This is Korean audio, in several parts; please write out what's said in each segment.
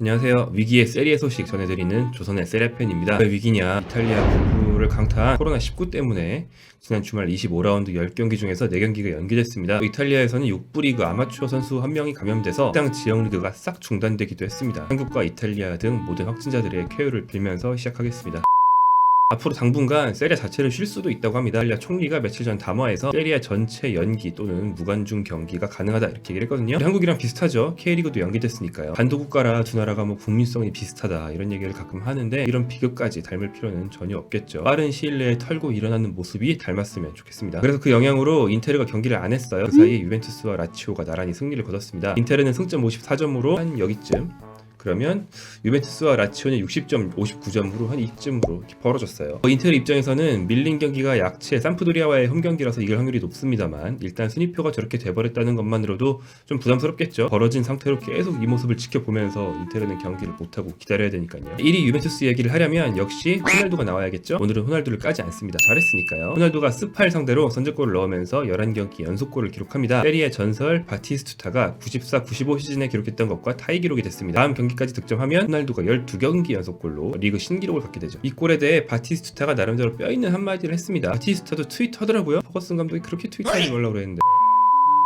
안녕하세요. 위기의 세리에 소식 전해드리는 조선의 세레팬입니다. 왜 위기냐? 이탈리아 북부를 강타한 코로나19 때문에 지난 주말 25라운드 10경기 중에서 4경기가 연기됐습니다. 이탈리아에서는 6부 리그 아마추어 선수 한 명이 감염돼서 해당 지역 리그가 싹 중단되기도 했습니다. 한국과 이탈리아 등 모든 확진자들의 쾌유를 빌면서 시작하겠습니다. 앞으로 당분간 세리아 자체를 쉴 수도 있다고 합니다. 이탈리아 총리가 며칠 전 담화에서 세리아 전체 연기 또는 무관중 경기가 가능하다 이렇게 얘기를 했거든요. 한국이랑 비슷하죠. K리그도 연기됐으니까요. 단독국가라 두 나라가 뭐 국민성이 비슷하다 이런 얘기를 가끔 하는데 이런 비극까지 닮을 필요는 전혀 없겠죠. 빠른 시일 내에 털고 일어나는 모습이 닮았으면 좋겠습니다. 그래서 그 영향으로 인테르가 경기를 안 했어요. 그 사이에 유벤투스와 라치오가 나란히 승리를 거뒀습니다. 인테르는 승점 54점으로 한 여기쯤 그러면 유벤투스와 라치오는 60점, 59점으로 한 이쯤으로 이렇게 벌어졌어요. 어, 인텔 입장에서는 밀린 경기가 약체 산프도리아와의 홈 경기라서 이길 확률이 높습니다만 일단 순위표가 저렇게 돼버렸다는 것만으로도 좀 부담스럽겠죠. 벌어진 상태로 계속 이 모습을 지켜보면서 인텔은 경기를 못하고 기다려야 되니까요. 1위 유벤투스 얘기를 하려면 역시 호날두가 나와야겠죠. 오늘은 호날두를 까지 않습니다. 잘했으니까요. 호날두가 스팔 상대로 선제골을 넣으면서 11경기 연속골을 기록합니다. 세리의 전설 바티스투타가 94, 95 시즌에 기록했던 것과 타이 기록이 됐습니다. 다음 경기 까지 득점하면 호날두가 12경기 연속 골로 리그 신기록을 갖게 되죠. 이 골에 대해 바티스투타가 나름대로 뼈있는 한마디를 했습니다. 바티스투타도 트윗 하더라고요. 퍼거슨 감독이 그렇게 트윗하지 말라고 그랬는데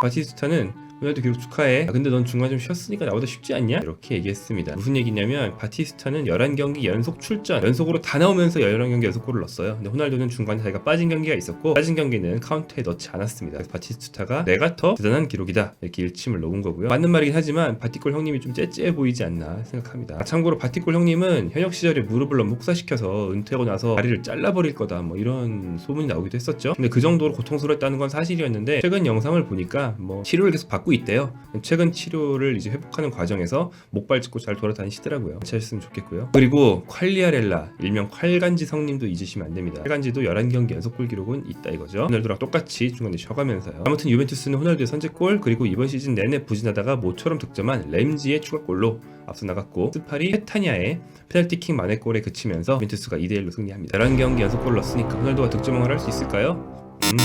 바티스투타는 호날두 기록 축하해. 아, 근데 넌 중간 좀 쉬었으니까 나보다 쉽지 않냐? 이렇게 얘기했습니다. 무슨 얘기냐면 바티스타는 11경기 연속 출전, 연속으로 다 나오면서 11경기 연속 골을 넣었어요. 근데 호날두는 중간에 자기가 빠진 경기가 있었고 빠진 경기는 카운트에 넣지 않았습니다. 그래서 바티스타가 내가 더 대단한 기록이다. 이렇게 일침을 놓은 거고요. 맞는 말이긴 하지만 바티골 형님이 좀 째째해 보이지 않나 생각합니다. 아, 참고로 바티골 형님은 현역 시절에 무릎을 너무 혹사시켜서 은퇴하고 나서 다리를 잘라버릴 거다. 뭐 이런 소문이 나오기도 했었죠. 근데 그 정도로 고통스러웠다는 건 사실이었는데 최근 영상을 보니까 뭐 치료를 계속 받고 있대요. 최근 치료를 이제 회복하는 과정에서 목발 짚고 잘 돌아다니시더라고요. 잘했으면 좋겠고요. 그리고 콸리아렐라, 일명 콸간지 성님도 잊으시면 안 됩니다. 콸간지도 11경기 연속 골 기록은 있다 이거죠. 호날두랑 똑같이 중간에 쉬어가면서요. 아무튼 유벤투스는 호날두의 선제골 그리고 이번 시즌 내내 부진하다가 모처럼 득점한 램지의 추가골로 앞서 나갔고 스팔이 페타니아의 페널티킥 만회골에 그치면서 유벤투스가 2대1로 승리합니다. 11경기 연속골 넣었으니까 호날두가 득점왕을 할 수 있을까요? 음,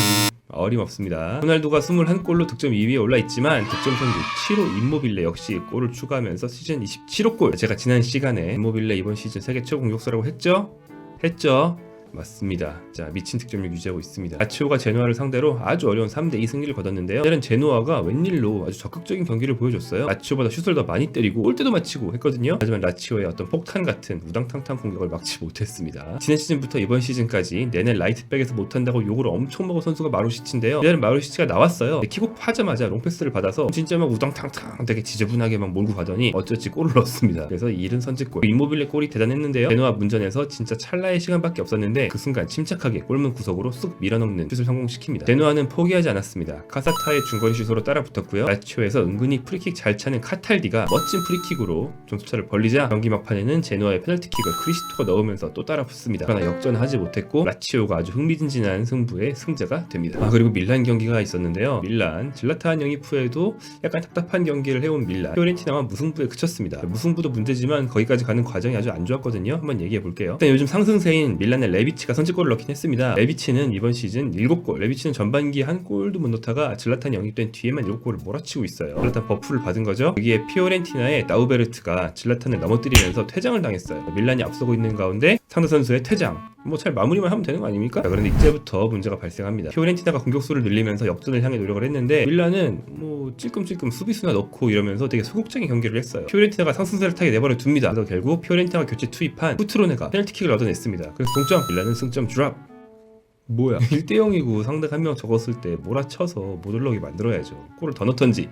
어림없습니다. 호날두가 21골로 득점 2위에 올라 있지만 득점 선두 7호 임모빌레 역시 골을 추가하면서 시즌 27호 골. 제가 지난 시간에 임모빌레 이번 시즌 세계 최고 공격수라고 했죠? 했죠? 맞습니다. 자, 미친 득점력 유지하고 있습니다. 아치오가 제노아를 상대로 아주 어려운 3대2 승리를 거뒀는데요. 오늘은 제노아가 웬일로 아주 적극적인 경기를 보여줬어요. 라치오보다 슛을 더 많이 때리고 골대도 맞히고 했거든요. 하지만 라치오의 어떤 폭탄 같은 우당탕탕 공격을 막지 못했습니다. 지난 시즌부터 이번 시즌까지 내내 라이트백에서 못한다고 욕을 엄청 먹은 선수가 마루시치인데요. 이날은 마루시치가 나왔어요. 근데 킥오프 하자마자 롱패스를 받아서 진짜 막 우당탕탕 되게 지저분하게 막 몰고 가더니 어쩌지 골을 넣었습니다. 그래서 이 일은 선제골. 이모빌레 골이 대단했는데요. 제노아 문전에서 진짜 찰나의 시간밖에 없었는데 그 순간 침착하게 골문 구석으로 쑥 밀어넣는 슛을 성공시킵니다. 제노아는 포기하지 않았습니다. 카사타의 중거리 슛으로 따라 붙었고요. 라치오에서 은근히 프리킥 잘 차는 카탈디가 멋진 프리킥으로 점수차를 벌리자 경기 막판에는 제노아의 페널티킥을 크리스토가 넣으면서 또 따라 붙습니다. 그러나 역전하지 못했고 라치오가 아주 흥미진진한 승부의 승자가 됩니다. 아 그리고 밀란 경기가 있었는데요. 밀란 질라탄 영입 후에도 약간 답답한 경기를 해온 밀란 피오렌티나와 무승부에 그쳤습니다. 무승부도 문제지만 거기까지 가는 과정이 아주 안 좋았거든요. 한번 얘기해 볼게요. 일단 요즘 상승세인 밀란의 레비 치가 선제골을 넣긴 했습니다. 레비치는 이번 시즌 7골. 레비치는 전반기에 한 골도 못 넣다가 질라탄 영입된 뒤에만 7골을 몰아치고 있어요. 질라탄 버프를 받은 거죠. 여기에 피오렌티나의 나우베르트가 질라탄을 넘어뜨리면서 퇴장을 당했어요. 밀란이 앞서고 있는 가운데 상대 선수의 퇴장. 뭐 잘 마무리만 하면 되는 거 아닙니까? 자, 그런데 이제부터 문제가 발생합니다. 피오렌티나가 공격수를 늘리면서 역전을 향해 노력을 했는데 밀란은 뭐 찔끔찔끔 수비수나 넣고 이러면서 되게 소극적인 경기를 했어요. 피오렌티나가 상승세를 타게 내버려 둡니다. 그래서 결국 피오렌티나가 교체 투입한 후트로네가 페널티킥을 얻어냈습니다. 그래서 동점 밀란은 승점 드랍. 뭐야? 1대 0이고 상대가 한 명 적었을 때 몰아쳐서 못 올라오게 만들어야죠. 골을 더 넣던지.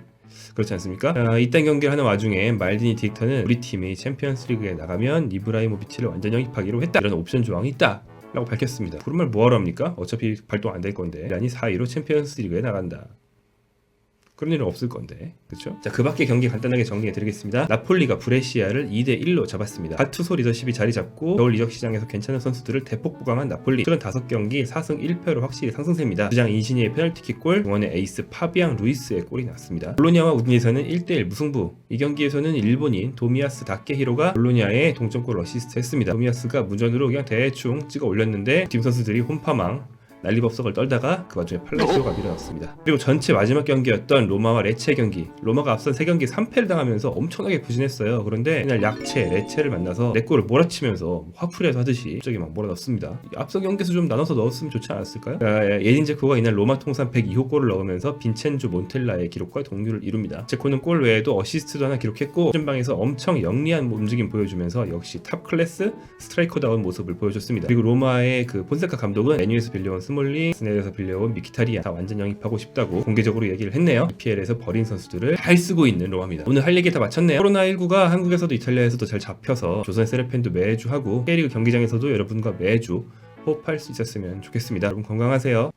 그렇지 않습니까? 자, 이딴 경기를 하는 와중에 말디니 디렉터는 우리 팀이 챔피언스 리그에 나가면 이브라이모비치를 완전 영입하기로 했다. 이런 옵션 조항이 있다. 라고 밝혔습니다. 그런 말 뭐하러 합니까? 어차피 발동 안 될 건데. 아니 4위로 챔피언스 리그에 나간다 그런 일은 없을 건데. 그렇죠? 자 그 밖에 경기 간단하게 정리해 드리겠습니다. 나폴리가 브레시아를 2대 1로 잡았습니다. 가투소 리더십이 자리 잡고 겨울 이적 시장에서 괜찮은 선수들을 대폭 부강한 나폴리. 최근 5경기 4승 1패로 확실히 상승세입니다. 주장 인시니의 페널티킥 골 중원의 에이스 파비앙 루이스의 골이 났습니다. 볼로냐와 우디네에서는 1대1 무승부. 이 경기에서는 일본인 도미아스 다케히로가 볼로냐에 동점골 어시스트 했습니다. 도미아스가 무전으로 그냥 대충 찍어 올렸는데 팀 선수들이 홈파망 난리법석을 떨다가 그 와중에 팔레시오가 밀어넣습니다. 그리고 전체 마지막 경기였던 로마와 레체 경기 로마가 앞선 세 경기 3패를 당하면서 엄청나게 부진했어요. 그런데 이날 약체, 레체를 만나서 내 골을 몰아치면서 화풀이에서 하듯이 갑자기 막 몰아넣습니다. 앞선 경기에서 좀 나눠서 넣었으면 좋지 않았을까요? 아, 예딘 제코가 이날 로마 통산 102호 골을 넣으면서 빈첸조 몬텔라의 기록과 동률을 이룹니다. 제코는 골 외에도 어시스트도 하나 기록했고 전방에서 엄청 영리한 움직임 보여주면서 역시 탑 클래스 스트라이커다운 모습을 보여줬습니다. 그리고 로마의 그 폰세카 감독은 메뉴에서 빌려온 스몰링, 스넬에서 빌려온 미키타리안 다 완전 영입하고 싶다고 공개적으로 얘기를 했네요. PL에서 버린 선수들을 잘 쓰고 있는 로마입니다. 오늘 할 얘기 다 마쳤네요. 코로나19가 한국에서도 이탈리아에서도 잘 잡혀서 조선 세레팬도 매주 하고 K리그 경기장에서도 여러분과 매주 호흡할 수 있었으면 좋겠습니다. 여러분 건강하세요.